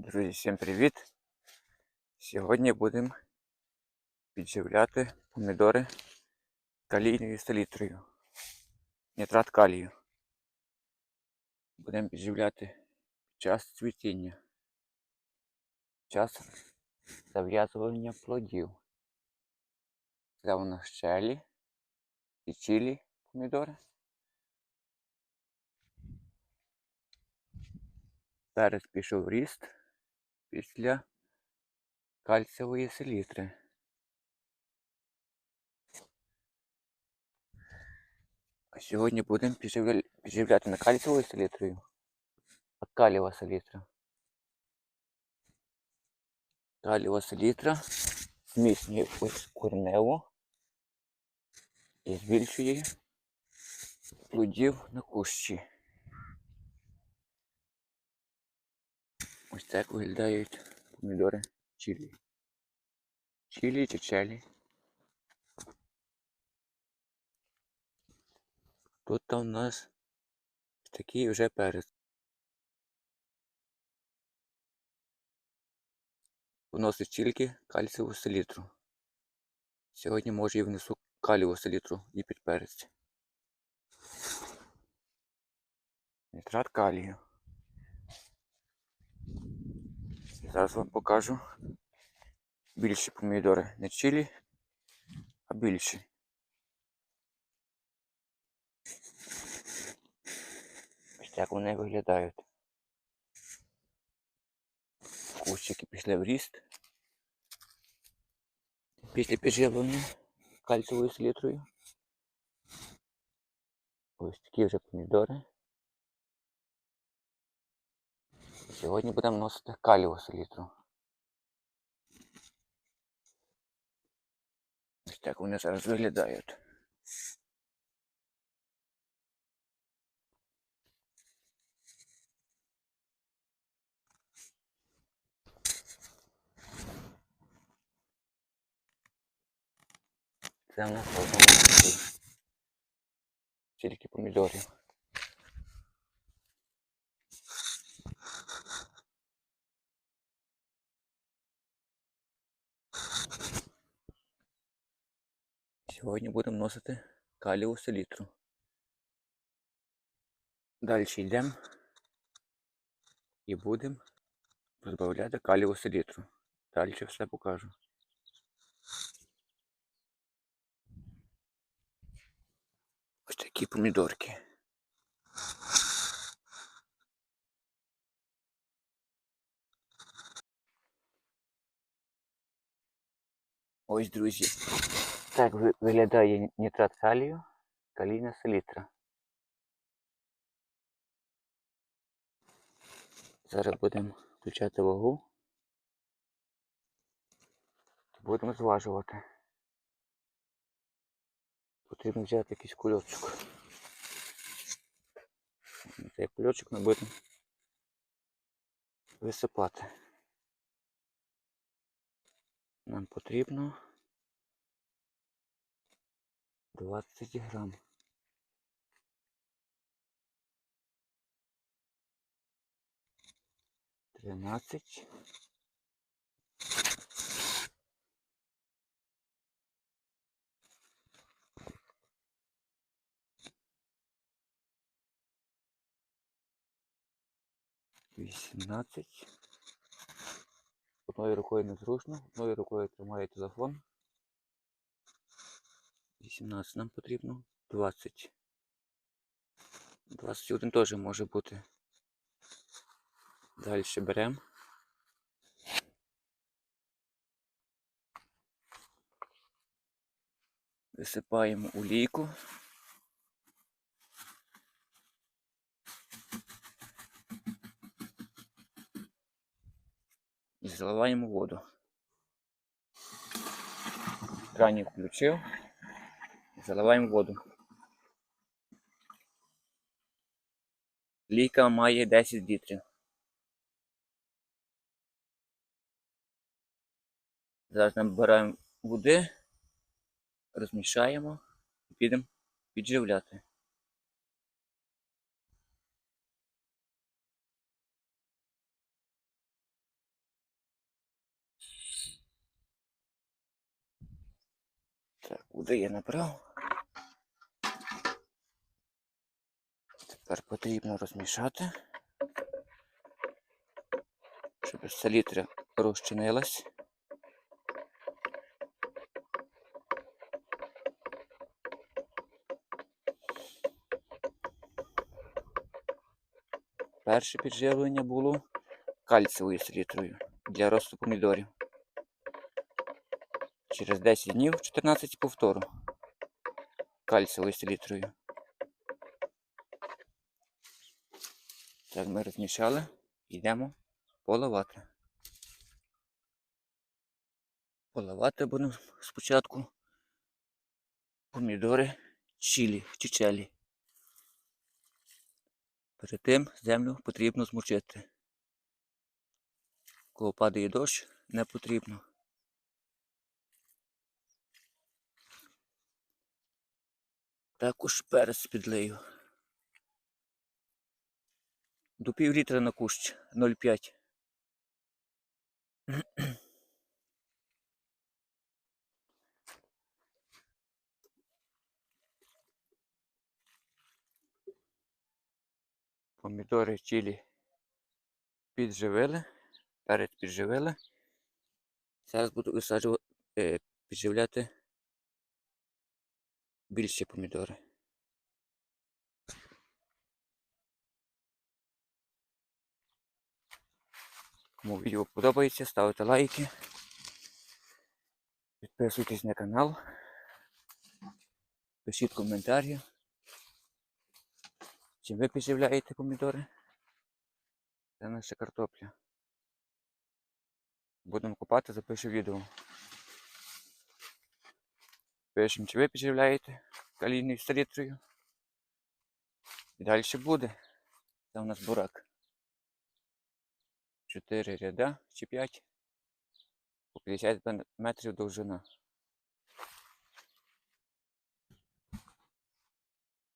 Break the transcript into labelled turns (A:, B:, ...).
A: Друзі, всім привіт! Сьогодні будемо підживляти помідори калійною селітрою. Нітрат калію. Будемо підживляти під час цвітіння. Час зав'язування плодів. Це у нас щелі і чилі помідори. Зараз пішов ріст після кальцієвої селітри. Сьогодні будемо підживляти не кальцієвою селітрою, а калієва селітра. Калієва селітра зміцнює ось корневу і збільшує плодів на кущі. Ось так виглядають помідори чилі. Чилі чи челі. Тут у нас такий вже перець. Вносить тільки кальцієву селітру. Сьогодні може і внесу калієву селітру і під перець. Нітрат калію. Зараз вам покажу більші помідори. Не чилі, а більші. Ось так вони виглядають. Кущики пішли в ріст. Після підживлення кальцієвою селітрою. Ось такі вже помідори. Сьогодні будемо вносити калієву селітру. Ось так вони зараз виглядають. Це в нас по одному кущі. Тільки помідорів. Сьогодні будемо носити калієву селітру. Далі йдемо і будемо розбавляти калієву селітру. Далі все покажу. Ось такі помідорки. Ось, друзі. Так виглядає нітрат калію, калійна селітра. Зараз будемо включати вагу. Будемо зважувати. Потрібно взяти якийсь кульочок. Цей кульочок ми будемо висипати. Нам потрібно 20 грам. Тринадцять. Вісімнадцять. Одною рукою незручно, одною рукою тримаю телефон. 18 нам потрібно. 20. 21 теж може бути. Далі беремо. Висипаємо у. Заливаємо воду. Кранік включив. Заливаємо воду. Лійка має 10 літрів. Зараз набираємо води, розмішаємо і підемо підживляти. Так, куди я набрав? Тепер потрібно розмішати, щоб селітра розчинилась. Перше підживлення було кальцієвою селітрою для росту помідорів. Через 10 днів 14 повтору кальцієвою селітрою. Так, ми розмішали, йдемо поливати. Поливати будемо спочатку помідори чилі, чичелі. Перед тим землю потрібно змочити. Коли падає дощ, не потрібно. Також перець підлию. До пів літра на кущ 0,5. Помідори чилі підживили, перець підживили. Зараз буду висаджувати, е, підживляти більші помідори. Кому відео подобається, ставте лайки. Підписуйтесь на канал. Пишіть коментарі. Чим ви підживляєте помідори? Це наша картопля. Будемо копати, запишу відео. Пишемо, чи ви підживляєте калійною селітрою. І далі буде. Це у нас бурак. 4 ряда чи 5 по 50 метрів довжина.